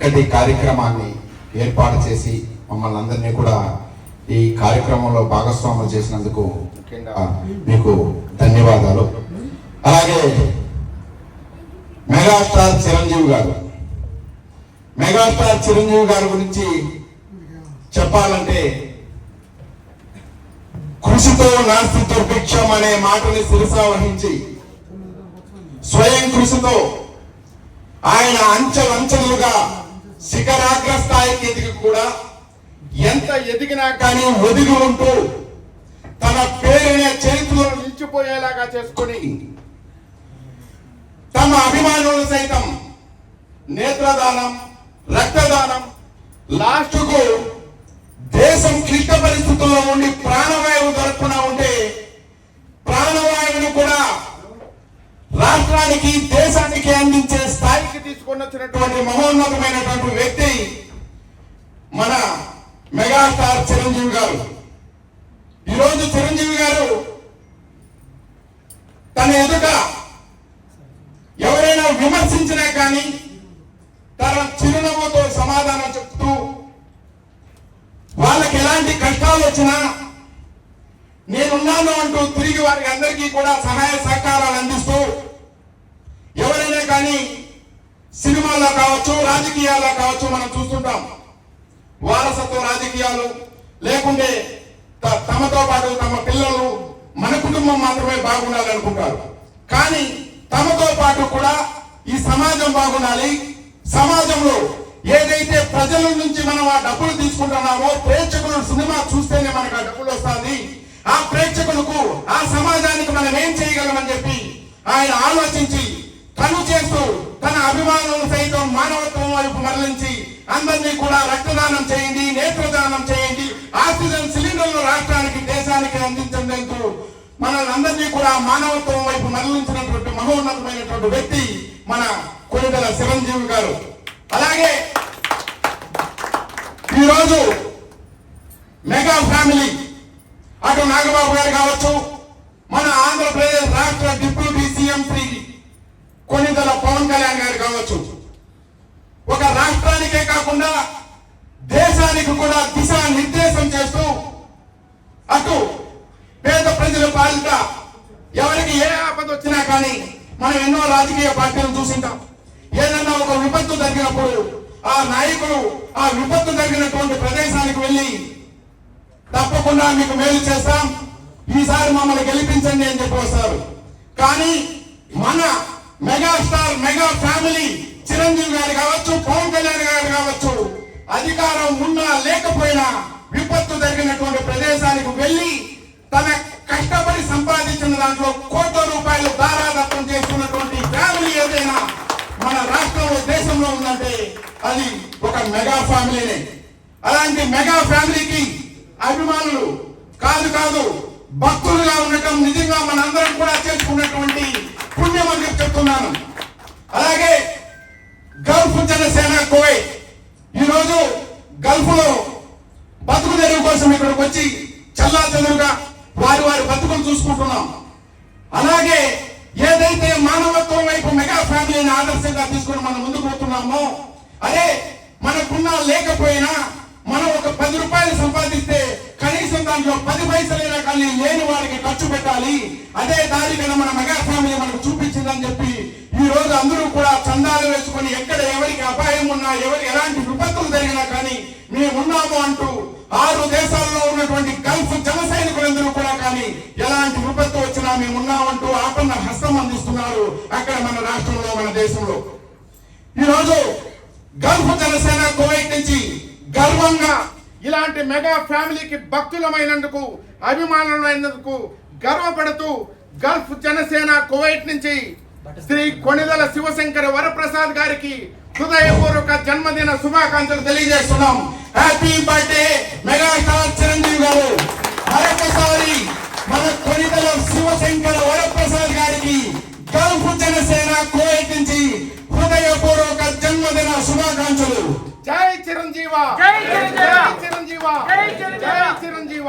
చక్కటి కార్యక్రమాన్ని ఏర్పాటు చేసి మమ్మల్ని అందరినీ కూడా ఈ కార్యక్రమంలో భాగస్వాములు చేసినందుకు ముఖ్యంగా మీకు ధన్యవాదాలు. అలాగే మెగాస్టార్ చిరంజీవి గారు. మెగాస్టార్ చిరంజీవి గారి గురించి చెప్పాలంటే కృషితో నాస్తి దుర్భిక్షం అనే మాటని శిరసా వహించి స్వయం కృషితో ఆయన అంచెలంచెలుగా స్థాయికి ఎదిగి కూడా ఎంత ఎదిగినా కానీ ఒదిగి ఉంటూ తన పేరునే చరిత్రలో నిలిచిపోయేలాగా చేసుకొని తమ అభిమానులు సైతం నేత్రదానం రక్తదానం లాస్ట్కు దేశం క్లిష్ట పరిస్థితి మహోన్నతమైనటువంటి వ్యక్తి మన మెగాస్టార్ చిరంజీవి గారు. ఈరోజు చిరంజీవి గారు తన ఎదుట ఎవరైనా విమర్శించినా కానీ తన చిరునవ్వుతో సమాధానం చెప్తూ వాళ్ళకి ఎలాంటి కష్టాలు వచ్చినా నేనున్నాను అంటూ తిరిగి వారికి అందరికీ కూడా సహాయ సహకారాలు అందిస్తూ ఎవరైనా కానీ కుటుంబాల్లో కావచ్చు రాజకీయాల్లో కావచ్చు మనం చూస్తుంటాం. వారసత్వ రాజకీయాలు లేకుంటే తమతో పాటు తమ పిల్లలు మన కుటుంబం మాత్రమే బాగుండాలి అనుకుంటారు. కానీ తమతో పాటు కూడా ఈ సమాజం బాగుండాలి. సమాజంలో ఏదైతే ప్రజల నుంచి మనం ఆ డబ్బులు తీసుకుంటున్నామో ప్రేక్షకులు సినిమా చూస్తేనే మనకు ఆ డబ్బులు వస్తుంది ఆ ప్రేక్షకులకు ఆ సమాజానికి మనం ఏం చేయగలమని చెప్పి ఆయన ఆలోచించి తను చేస్తూ అభిమానులు సైతం మానవత్వం వైపు మరలించి అందరినీ కూడా రక్తదానం చేయండి నేత్రదానం చేయండి ఆక్సిజన్ సిలిండర్లు రాష్ట్రానికి దేశానికి అందించండి అంటూ మనల్ని అందరినీ కూడా మానవత్వం వైపు మరలించినటువంటి మహోన్నతమైనటువంటి వ్యక్తి మన కొనిదల చిరంజీవి గారు. అలాగే ఈరోజు మెగా ఫ్యామిలీ అటు నాగబాబు గారు కావచ్చు మన ఆంధ్రప్రదేశ్ రాష్ట్ర డిప్యూటీ సీఎం శ్రీ కొనిదల పవన్ కళ్యాణ్ గారు కావచ్చు. ఒక రాష్ట్రానికే కాకుండా దేశానికి కూడా దిశ నిర్దేశం చేస్తూ అటు పేద ప్రజల పాలిట ఎవరికి ఏ ఆపద వచ్చినా కానీ మనం ఎన్నో రాజకీయ పార్టీలు చూసింటాం. ఏదన్నా ఒక విపత్తు జరిగినప్పుడు ఆ నాయకులు ఆ విపత్తు జరిగినటువంటి ప్రదేశానికి వెళ్ళి తప్పకుండా మీకు మేలు చేస్తాం. ఈసారి మమ్మల్ని గెలిపించండి అని చెప్పి వస్తారు. కానీ మన మెగాస్టార్ మెగా ఫ్యామిలీ చిరంజీవి గారు కావచ్చు పవన్ కళ్యాణ్ గారు కావచ్చు అధికారం ఉన్నా లేకపోయినా విపత్తు జరిగినటువంటి ప్రదేశానికి వెళ్ళి తన కష్టపడి సంపాదించిన దాంట్లో కోట్ల రూపాయలు దారాదత్తం చేసుకున్నటువంటి ఫ్యామిలీ ఏదైనా మన రాష్ట్రంలో దేశంలో ఉందంటే అది ఒక మెగా ఫ్యామిలీనే. అలాంటి మెగా ఫ్యామిలీకి అభిమానులు కాదు కాదు భక్తులుగా ఉండటం నిజంగా మనందరం కూడా ఉన్నాను అలాగే గల్ఫ్ జనసేన కోయ్ ఈరోజు గల్ఫ్లో బతుకు తెరువు కోసం ఇక్కడికి వచ్చి చల్లా చదువుగా వారి వారి బతుకులు చూసుకుంటున్నాం. అలాగే ఏదైతే మానవత్వం వైపు మెగా ఫ్యామిలీని ఆదర్శంగా తీసుకుని మనం ముందుకు పోతున్నామో అదే మనకున్నా లేకపోయినా మనం ఒక పది రూపాయలు సంపాదిస్తే కనీసం దాంట్లో పది పైసలైనా కానీ లేని వారికి ఖర్చు పెట్టాలి. అదే దారి కదా మన మెగా ఫ్యామిలీ మనకు చూపించిందని చెప్పి రోజు అందరూ కూడా చందాలు వేసుకొని ఎక్కడ ఎవరికి అపాయం ఉన్నా ఎవరి ఎలాంటి విపత్తులు జరిగినా కానీ మేము ఉన్నాము అంటూ ఆరు దేశాల్లో ఉన్నటువంటి గల్ఫ్ జన సైనికులందరూ కూడా కానీ ఎలాంటి విపత్తు వచ్చినా మేము ఉన్నామంటూ ఆపన్న హస్తం అందిస్తున్నారు అక్కడ మన రాష్ట్రంలో మన దేశంలో. ఈరోజు గల్ఫ్ జనసేన కువైట్ నుంచి గర్వంగా ఇలాంటి మెగా ఫ్యామిలీకి భక్తులమైనందుకు అభిమానులైనందుకు గర్వపడుతూ గల్ఫ్ జనసేన కువైట్ నుంచి శ్రీ కొణిదల శివశంకర వరప్రసాద్ గారికి హృదయపూర్వక జన్మదిన శుభాకాంక్షలు తెలియజేస్తున్నాం. హ్యాపీ బర్త్డే మెగాస్టార్ చిరంజీవి గారు. మరొకసారి మన కొణిదల శివశంకర వరప్రసాద్ గారికి గల్ఫ్ జనసేన నుంచి హృదయపూర్వక జన్మదిన శుభాకాంక్షలు! జై చిరంజీవ. జై చిరంజీవ! జై చిరంజీవ.